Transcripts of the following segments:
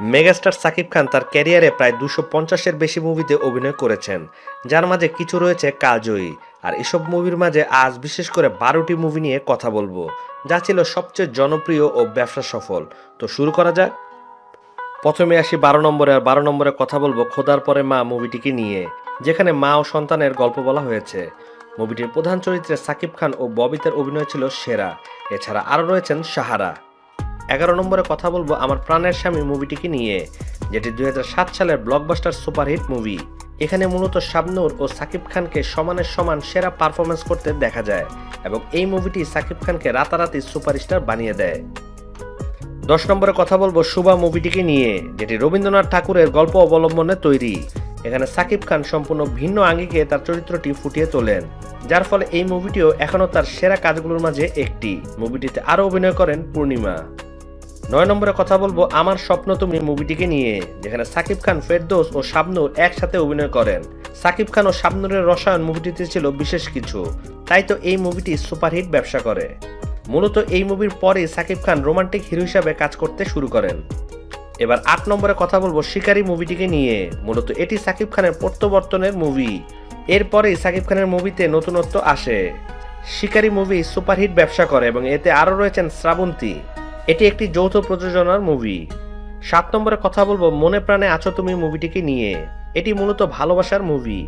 Megastar Shakib Khan তার ক্যারিয়ারে প্রায় দুশো পঞ্চাশের বেশি মুভিতে অভিনয় করেছেন, যার মাঝে কিছু রয়েছে কালজয়ী। আর এসব মুভির মাঝে আজ বিশেষ করে বারোটি মুভি নিয়ে কথা বলব, যা ছিল সবচেয়ে জনপ্রিয় ও ব্যবসা সফল। তো শুরু করা যাক। প্রথমে আসি বারো নম্বরে, আর বারো নম্বরে কথা বলব খোদার পরে মা মুভিটিকে নিয়ে, যেখানে মা ও সন্তানের গল্প বলা হয়েছে। মুভিটির প্রধান চরিত্রে সাকিব খান ও ববিতার অভিনয় ছিল সেরা, এছাড়া আরও রয়েছেন সাহারা। এগারো নম্বরে কথা বলব আমার প্রাণের স্বামী মুভিটিকে নিয়ে, যেটি দুই হাজার সাত সালের ব্লকবাস্টার সুপারহিট মুভি এখানে মূলত শাবনূর ও সাকিব খানকে সমানের সমান সেরা পারফরমেন্স করতে দেখা যায় এবং এই মুভিটি সাকিব খানকে রাতারাতি সুপারস্টার বানিয়ে দেয়। দশ নম্বরে কথা বলব শুভা মুভিটিকে নিয়ে, যেটি রবীন্দ্রনাথ ঠাকুরের গল্প অবলম্বনে তৈরি। এখানে সাকিব খান সম্পূর্ণ ভিন্ন আঙ্গিকে তার চরিত্রটি ফুটিয়ে তোলেন, যার ফলে এই মুভিটিও এখনও তার সেরা কাজগুলোর মাঝে একটি। মুভিটিতে আরও অভিনয় করেন পূর্ণিমা। নয় নম্বরে কথা বলব, আমার স্বপ্ন তুমি মুভিটিকে নিয়ে, যেখানে সাকিব খান, ফেরদৌস ও শাবনুর একসাথে অভিনয় করেন। সাকিব খান ও শাবনুরের রসায়ন মুভিটিতে ছিল বিশেষ কিছু, তাই তো এই মুভিটি সুপারহিট ব্যবসা করে। মূলত এই মুভির পরেই সাকিব খান রোমান্টিক হিরো হিসাবে কাজ করতে শুরু করেন। এবার আট নম্বরে কথা বলব শিকারি মুভিটিকে নিয়ে, মূলত এটি সাকিব খানের প্রত্যাবর্তনের মুভি। এরপরেই সাকিব খানের মুভিতে নতুনত্ব আসে। শিকারি মুভি সুপারহিট ব্যবসা করে এবং এতে আরও রয়েছেন শ্রাবন্তী। এটি একটি যৌথ প্রযোজনার মুভি সাত নম্বরে কথা বলব, মনে প্রাণে আছো তুমি মুভিটিকে নিয়ে। এটি মূলত ভালোবাসার মুভি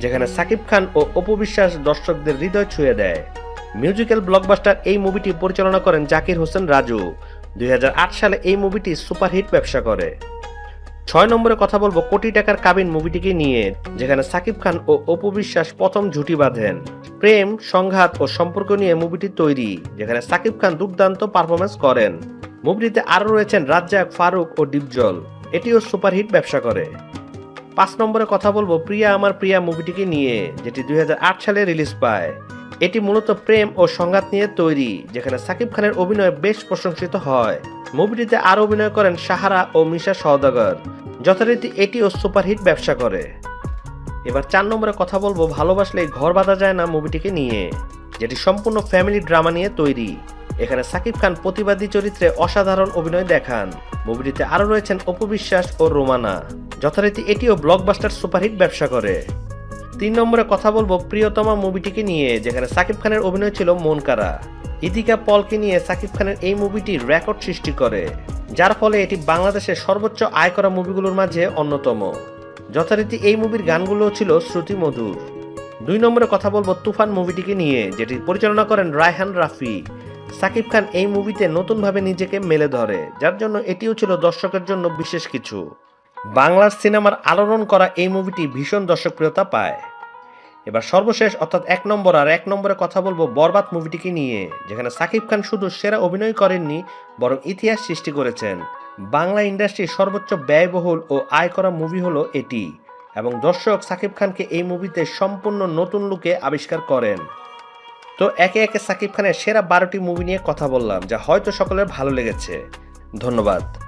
যেখানে সাকিব খান ও অপবিশ্বাস দর্শকদের হৃদয় ছুঁয়ে দেয়। মিউজিক্যাল ব্লকবাস্টার এই মুভিটি পরিচালনা করেন জাকির হোসেন রাজু। দুই হাজার আট সালে এই মুভিটি সুপারহিট ব্যবসা করে। ছয় নম্বরে কথা বলব কোটি টাকার কাবিন মুভিটিকে নিয়ে, যেখানে সাকিব খান ও অপু বিশ্বাস প্রথম জুটি বাঁধেন। প্রেম, সংঘাত ও সম্পর্ক নিয়ে মুভিটি তৈরি, যেখানে সাকিব খান দুর্দান্ত পারফরমেন্স করেন। মুভিটিতে আরও রয়েছেন রাজ্জাক, ফারুক ও ডিপজল। এটিও সুপারহিট ব্যবসা করে। পাঁচ নম্বরে কথা বলব প্রিয়া আমার প্রিয়া মুভিটিকে নিয়ে, যেটি দুই হাজার আট সালে রিলিজ পায়। এটি মূলত প্রেম ও সংঘাত নিয়ে তৈরি, যেখানে সাকিব খানের অভিনয় বেশ প্রশংসিত হয়। মুভিটিতে আরও অভিনয় করেন সাহারা ও মিশা সওদাগর। যথারীতি এটিও সুপারহিট ব্যবসা করে। এবার চার নম্বরে কথা বলব, ভালোবাসলেই ঘর বাঁধা যায় না মুভিটিকে নিয়ে, যেটি সম্পূর্ণ ফ্যামিলি ড্রামা নিয়ে তৈরি। এখানে সাকিব খান প্রতিবাদী চরিত্রে অসাধারণ অভিনয় দেখান। মুভিটিতে আরও রয়েছেন অপবিশ্বাস ও রোমানা। যথারীতি এটিও ব্লকবাস্টার সুপারহিট ব্যবসা করে। তিন নম্বরে কথা বলব প্রিয়তমা মুভিটিকে নিয়ে, যেখানে সাকিব খানের অভিনয় ছিল মন কারা ইদিকা পলকে নিয়ে সাকিব খানের এই মুভিটি রেকর্ড সৃষ্টি করে, যার ফলে এটি বাংলাদেশের সর্বোচ্চ আয় করা মুভিগুলোর মাঝে অন্যতম। যথারীতি এই মুভির গানগুলো ছিল শ্রুতি মধুর। দুই নম্বরে কথা বলব তুফান মুভিটিকে নিয়ে, যেটি পরিচালনা করেন রায়হান রাফি। সাকিব খান এই মুভিতে নতুনভাবে নিজেকে মেলে ধরে, যার জন্য এটিও ছিল দর্শকের জন্য বিশেষ কিছু। বাংলার সিনেমার আলোড়ন করা এই মুভিটি ভীষণ দর্শকপ্রিয়তা পায়। এবার সর্বশেষ, অর্থাৎ এক নম্বর আর এক নম্বরে কথা বলব বরবাদ মুভিটিকে নিয়ে, যেখানে সাকিব খান শুধু সেরা অভিনয় করেননি, বরং ইতিহাস সৃষ্টি করেছেন। বাংলা ইন্ডাস্ট্রির সর্বোচ্চ ব্যয়বহুল ও আয় করা মুভি হলো এটি, এবং দর্শক সাকিব খানকে এই মুভিতে সম্পূর্ণ নতুন লুকে আবিষ্কার করেন। তো একে একে সাকিব খানের সেরা বারোটি মুভি নিয়ে কথা বললাম, যা হয়তো সকলের ভালো লেগেছে। ধন্যবাদ।